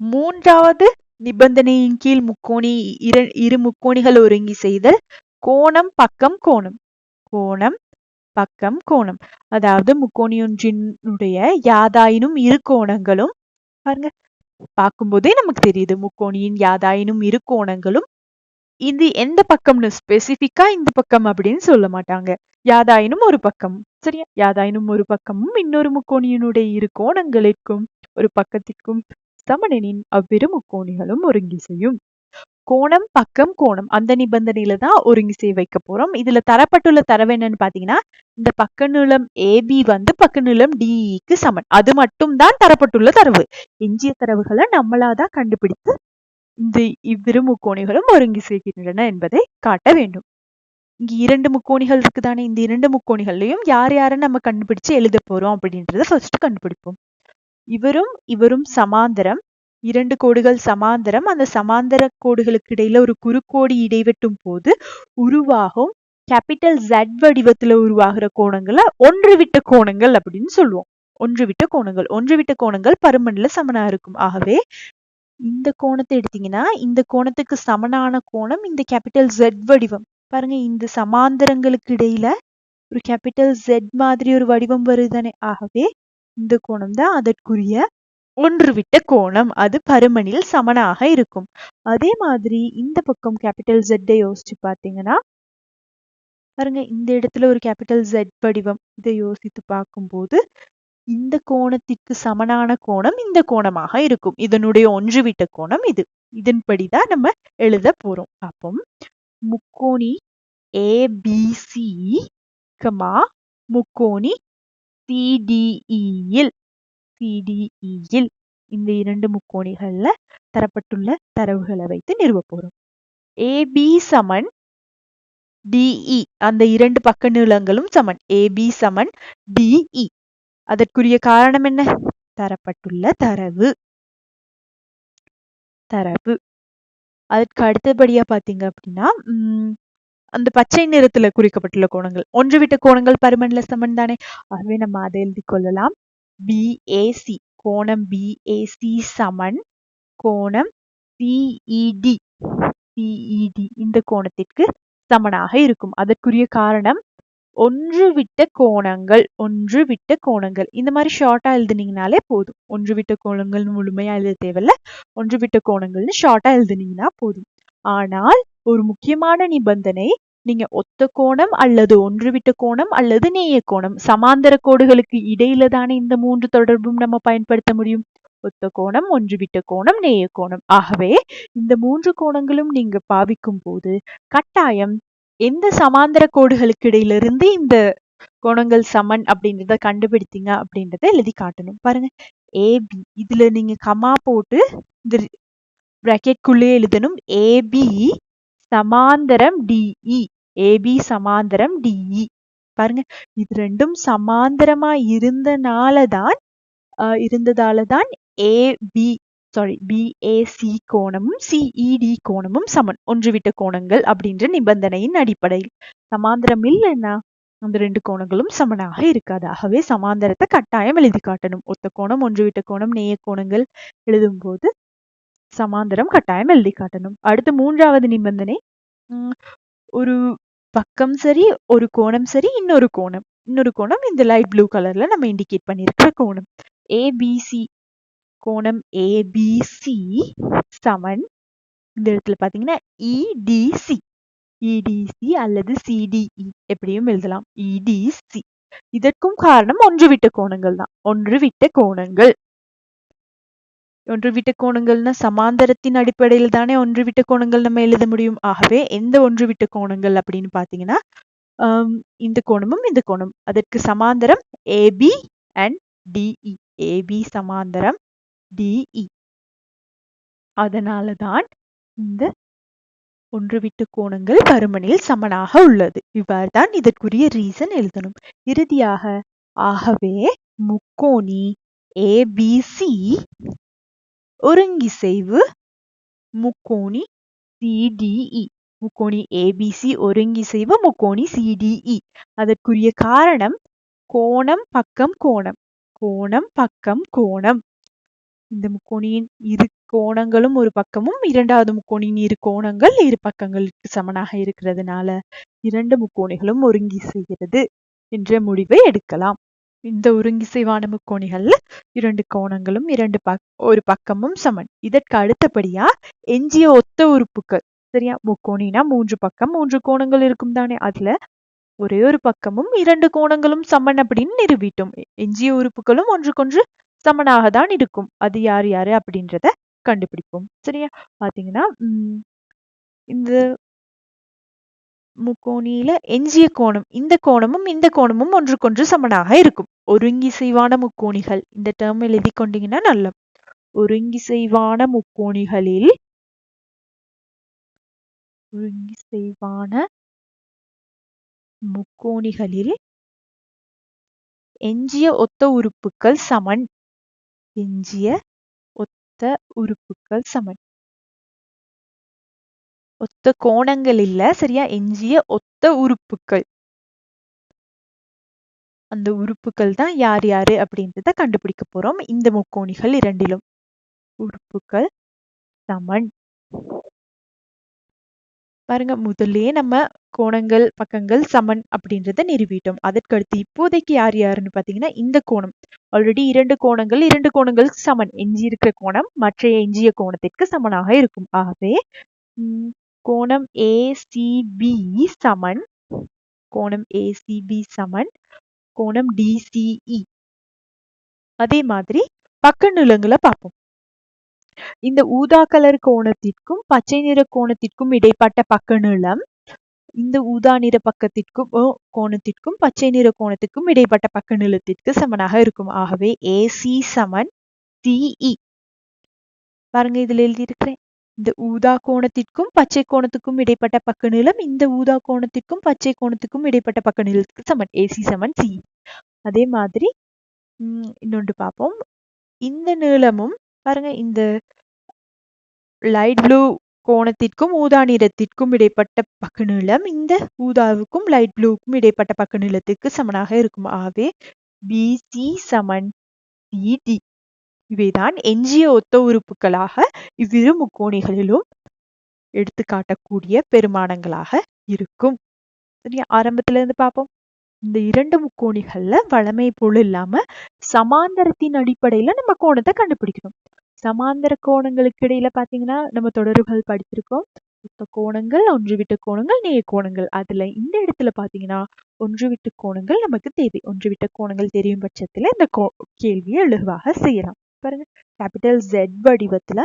மூன்றாவது நிபந்தனையின் கீழ் முக்கோணி இரு இரு முக்கோணிகள் ஒருங்கி செய்தல். கோணம் பக்கம் கோணம். கோணம் பக்கம் கோணம். அதாவது முக்கோணியொன்றினுடைய யாதாயினும் இரு கோணங்களும் பாருங்க பார்க்கும்போதே நமக்கு தெரியுது. முக்கோணியின் யாதாயினும் இரு கோணங்களும் இது எந்த பக்கம்னு ஸ்பெசிபிக்கா இந்த பக்கம் அப்படின்னு சொல்ல மாட்டாங்க. யாதாயினும் ஒரு பக்கம் சரியா? யாதாயினும் ஒரு பக்கமும் இன்னொரு முக்கோணியினுடைய இரு கோணங்களுக்கும் ஒரு பக்கத்திற்கும் சமணனின் அவ்விரு முக்கோணிகளும் ஒருங்கி செய்யும். கோணம் பக்கம் கோணம் அந்த நிபந்தனையில தான் ஒருங்கி செய்ய வைக்க போறோம். இதுல தரப்பட்டுள்ள தரவு என்னன்னு பாத்தீங்கன்னா இந்த பக்க நீளம் ஏபி வந்து பக்க நீளம் டிஇக்கு e சமன் அது மட்டும் தான் தரப்பட்டுள்ள தரவு. எஞ்சிய தரவுகளை நம்மளாதான் கண்டுபிடித்து இந்த இவ்விரு முக்கோணிகளும் ஒருங்கி செய்கின்றன என்பதை காட்ட வேண்டும். இங்க இரண்டு முக்கோணிகள் இருக்குதானே? இந்த இரண்டு முக்கோணிகள்லயும் யார் யாரை நம்ம கண்டுபிடிச்சு எழுத போறோம் அப்படின்றத ஃபர்ஸ்ட் கண்டுபிடிப்போம். இவரும் இவரும் சமாந்தரம். இரண்டு கோடுகள் சமாந்தரம். அந்த சமாந்தர கோடுகளுக்கு இடையில ஒரு குறுக்கோடு இடைவெட்டும் போது உருவாகும் கேபிட்டல் ஜெட் வடிவத்துல உருவாகிற கோணங்களை ஒன்று விட்ட கோணங்கள் அப்படின்னு சொல்லுவோம். ஒன்று விட்ட கோணங்கள். ஒன்று விட்ட கோணங்கள் பருமன்ல சமனா இருக்கும். ஆகவே இந்த கோணத்தை எடுத்தீங்கன்னா இந்த கோணத்துக்கு சமனான கோணம் இந்த கேபிட்டல் ஜெட் வடிவம். பாருங்க இந்த சமாந்தரங்களுக்கு இடையில ஒரு கேபிட்டல் ஜெட் மாதிரி ஒரு வடிவம் வருதானே ஆகவே இந்த கோணம் தான் அதற்குரிய ஒன்றுவிட்ட கோணம். அது பருமனில் சமனாக இருக்கும். அதே மாதிரி இந்த பக்கம் கேபிட்டல் ஜெட்டை யோசிச்சு பார்த்தீங்கன்னா பாருங்க இந்த இடத்துல ஒரு கேபிட்டல் ஜெட் வடிவம் இதை யோசித்து பார்க்கும்போது இந்த கோணத்திற்கு சமனான கோணம் இந்த கோணமாக இருக்கும். இதனுடைய ஒன்றுவிட்ட கோணம் இது. இதன்படிதான் நம்ம எழுத போறோம். அப்போ முக்கோணி ஏபிசி கமா முக்கோணி சிடிஇயில் சிடிஇயில் இந்த இரண்டு முக்கோணிகள்ல தரப்பட்டுள்ள தரவுகளை வைத்து நிறுவ போறோம். ஏபி சமன் டிஇ அந்த இரண்டு பக்க நீளங்களும் சமன். ஏபி சமன் டிஇ அதற்குரிய காரணம் என்ன? தரப்பட்டுள்ள தரவு. தரவு. அதற்கு அடுத்தபடியா பாத்தீங்க அப்படின்னா உம் அந்த பச்சை நிறத்துல குறிக்கப்பட்டுள்ள கோணங்கள். ஒன்று விட்ட கோணங்கள் பருமன்ல சமன் தானே ஆகவே நம்ம அதை எழுதி கொள்ளலாம். பிஏசி கோணம் பிஏசி சமன் கோணம் சிஇடி சிஇடி இந்த கோணத்திற்கு சமனாக இருக்கும். அதற்குரிய காரணம் ஒன்று விட்ட கோணங்கள் ஒன்று விட்ட கோணங்கள். இந்த மாதிரி ஷார்ட்டா எழுதுனீங்கனாலே போதும். ஒன்று விட்ட கோணங்கள் முழுமையா எழுத தேவையில்ல. ஒன்று விட்ட கோணங்கள்னு ஷார்ட்டா எழுதுனீங்கன்னா போதும். ஆனால் ஒரு முக்கியமான நிபந்தனை நீங்க ஒத்த கோணம் அல்லது ஒன்று விட்ட கோணம் அல்லது நேய கோணம். சமாந்தர கோடுகளுக்கு இடையில தானே இந்த மூன்று தொடர்பும் நம்ம பயன்படுத்த முடியும். ஒத்த கோணம் ஒன்று விட்ட கோணம் நேய கோணம். ஆகவே இந்த மூன்று கோணங்களும் நீங்க பாவிக்கும் போது கட்டாயம் எந்த சமாந்தர கோடுகளுக்கு இடையிலிருந்து இந்த கோணங்கள் சமன் அப்படின்றத கண்டுபிடித்தீங்க அப்படின்றத எழுதி காட்டணும். பாருங்க. ஏபி இதுல நீங்க கமா போட்டு இந்த பிராக்கெட்குள்ளே எழுதணும். ஏபி சமாந்தரம் டிஇ ஏபி சமாந்தரம் டிஇ e. பாருங்க இது ரெண்டும் சமாந்தரமா இருந்தனால தான் ஆஹ் இருந்ததால தான் ஏபி சாரி பிஏசி கோணமும் சிஇடி e, கோணமும் சமன் ஒன்றுவிட்ட கோணங்கள் அப்படின்ற நிபந்தனையின் அடிப்படையில். சமாந்தரம் இல்லைன்னா அந்த ரெண்டு கோணங்களும் சமனாக இருக்காது. ஆகவே சமாந்தரத்தை கட்டாயம் எழுதி காட்டணும். ஒத்த கோணம் ஒன்றுவிட்ட கோணம் நேய கோணங்கள் எழுதும் போது சமாந்தரம் கட்டாயம் எழுதி காட்டணும். அடுத்து மூன்றாவது நிபந்தனை உம் ஒரு பக்கம் சரி ஒரு கோணம் சரி இன்னொரு கோணம். இன்னொரு கோணம் இந்த லைட் ப்ளூ கலர்ல நம்ம இண்டிகேட் பண்ணியிருக்கிற கோணம். ஏபிசி கோணம் ஏபிசி சமன் இந்த இடத்துல பார்த்தீங்கன்னா இடிசி இடிசி அல்லது சிடிஇ எப்படியும் எழுதலாம். இடிசி இதற்கும் காரணம் ஒன்று விட்ட கோணங்கள் தான் ஒன்று விட்ட கோணங்கள். ஒன்று விட்ட கோணங்கள்னா சமாந்தரத்தின் அடிப்படையில் தானே ஒன்று விட்ட கோணங்கள் நம்ம எழுத முடியும். ஆகவே எந்த ஒன்று விட்ட கோணங்கள் அப்படின்னு பார்த்தீங்கன்னா இந்த கோணமும் இந்த கோணம். அதற்கு சமாந்தரம் ஏபி அண்ட் டிஇ ஏபி சமாந்தரம் டிஇ அதனாலதான் இந்த ஒன்று விட்டு கோணங்கள் பருமனில் சமனாக உள்ளது. இவ்வாறு தான் இதற்குரிய ரீசன் எழுதணும். இறுதியாக ஆகவே முக்கோணி ஏபிசி ஒருங்கிசைவு முக்கோணி சிடிஇ முக்கோணி ஏபிசி ஒருங்கிசைவு முக்கோணி சிடிஇ அதற்குரிய காரணம் கோணம் பக்கம் கோணம். கோணம் பக்கம் கோணம். இந்த முக்கோணியின் இரு கோணங்களும் ஒரு பக்கமும் இரண்டாவது முக்கோணியின் இரு கோணங்கள் இரு பக்கங்களுக்கு சமனாக இருக்கிறதுனால இரண்டு முக்கோணிகளும் ஒருங்கி செய்கிறது என்ற முடிவை எடுக்கலாம். இந்த ஒருங்கிசைவான முக்கோணிகள்ல இரண்டு கோணங்களும் இரண்டு பக் ஒரு பக்கமும் சமன். இதற்கு அடுத்தபடியா எஞ்சிய ஒத்த உறுப்புகள். சரியா? முக்கோணினா மூன்று பக்கம் மூன்று கோணங்கள் இருக்கும் தானே. அதுல ஒரே ஒரு பக்கமும் இரண்டு கோணங்களும் சமன் அப்படின்னு நிரூபிட்டோம் எஞ்சிய உறுப்புகளும் ஒன்றுக்கொன்று சமனாக தான் இருக்கும். அது யார் யாரு அப்படின்றத கண்டுபிடிப்போம். சரியா? பாத்தீங்கன்னா உம் இந்த முக்கோணியில எஞ்சிய கோணம் இந்த கோணமும் இந்த கோணமும் ஒன்றுக்கொன்று சமனாக இருக்கும். ஒருங்கிசைவான முக்கோணிகள். இந்த டேர்ம் எழுதி கொண்டீங்கன்னா நல்ல. ஒருங்கிசைவான முக்கோணிகளில் ஒருங்கிசைவான முக்கோணிகளில் எஞ்சிய ஒத்த உறுப்புகள் சமன். எஞ்சிய ஒத்த உறுப்புகள் சமன். ஒத்த கோணங்கள் இல்ல சரியா? எஞ்சிய ஒத்த உறுப்புகள் அந்த உறுப்புகள் தான் யார் யாரு அப்படின்றத கண்டுபிடிக்க போறோம். இந்த முக்கோணிகள் இரண்டிலும். உறுப்புகள் சமன். பாருங்க முதல்லயே நம்ம கோணங்கள் பக்கங்கள் சமன் அப்படின்றத நிறுவிட்டோம். அதற்கடுத்து இப்போதைக்கு யார் யாருன்னு பாத்தீங்கன்னா இந்த கோணம். ஆல்ரெடி இரண்டு கோணங்கள் இரண்டு கோணங்கள் சமன். எஞ்சி இருக்கிற கோணம் மற்ற எஞ்சிய கோணத்திற்கு சமனாக இருக்கும். ஆகவே கோணம் ஏசிபி சமன். கோணம் ஏசிபி சமன். கோணம் டிசிஇ அதே மாதிரி பக்க நிலங்களை பார்ப்போம். இந்த ஊதா கலர் கோணத்திற்கும் பச்சை நிற கோணத்திற்கும் இடைப்பட்ட பக்க நிலம் இந்த ஊதா நிற பக்கத்திற்கும் கோணத்திற்கும் பச்சை நிற கோணத்திற்கும் இடைப்பட்ட பக்க நிலத்திற்கு சமனாக இருக்கும். ஆகவே ஏசி சமன் சிஇ பாருங்க இதுல எழுதியிருக்கிறேன். இந்த ஊதா கோணத்திற்கும் பச்சை கோணத்துக்கும் இடைப்பட்ட பக்க நீளம் இந்த ஊதா கோணத்திற்கும் பச்சை கோணத்துக்கும் இடைப்பட்ட பக்க நீளத்துக்கு சமன். ஏசி சமன் சி அதே மாதிரி இன்னொன்று பார்ப்போம். இந்த நீளமும் பாருங்க இந்த லைட் ப்ளூ கோணத்திற்கும் ஊதா நிறத்திற்கும் இடைப்பட்ட பக்க நீளம் இந்த ஊதாவுக்கும் லைட் ப்ளூக்கும் இடைப்பட்ட பக்க நீளத்திற்கு சமனாக இருக்கும். ஆகவே பிசி சமன் சிடி இவைதான் எஞ்சிய ஒத்த உறுப்புகளாக இவ்விரு முக்கோணிகளிலும் எடுத்து காட்டக்கூடிய பெருமானங்களாக இருக்கும். சரியா? ஆரம்பத்துல இருந்து பார்ப்போம். இந்த இரண்டு முக்கோணிகள்ல வளமை போல் இல்லாம சமாந்தரத்தின் அடிப்படையில நம்ம கோணத்தை கண்டுபிடிக்கணும். சமாந்தர கோணங்களுக்கு இடையில பாத்தீங்கன்னா நம்ம தொடர்புகள் படிச்சிருக்கோம் ஒத்த கோணங்கள் ஒன்று விட்ட கோணங்கள் நேய கோணங்கள். அதுல இந்த இடத்துல பாத்தீங்கன்னா ஒன்று விட்டு கோணங்கள் நமக்கு தேவை. ஒன்று விட்ட கோணங்கள் தெரியும் பட்சத்துல இந்த கோ கேள்வியை எழுவாக செய்யலாம். பாருங்க. கேபிட்டல் ஜெட் வடிவத்துல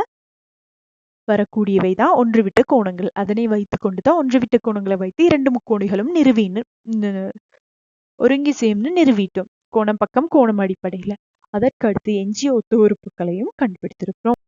வரக்கூடியவை தான் ஒன்று விட்ட கோணங்கள். அதனை வைத்து கொண்டுதான் ஒன்று விட்ட கோணங்களை வைத்து இரண்டு முக்கோணிகளும் நிறுவின்னு ஒருங்கி சேம்னு நிறுவிட்டோம். கோணம் பக்கம் கோணம் அடிப்படையில. அதற்கடுத்து எஞ்சிய ஒத்து உறுப்புகளையும் கண்டுபிடித்திருக்கிறோம்.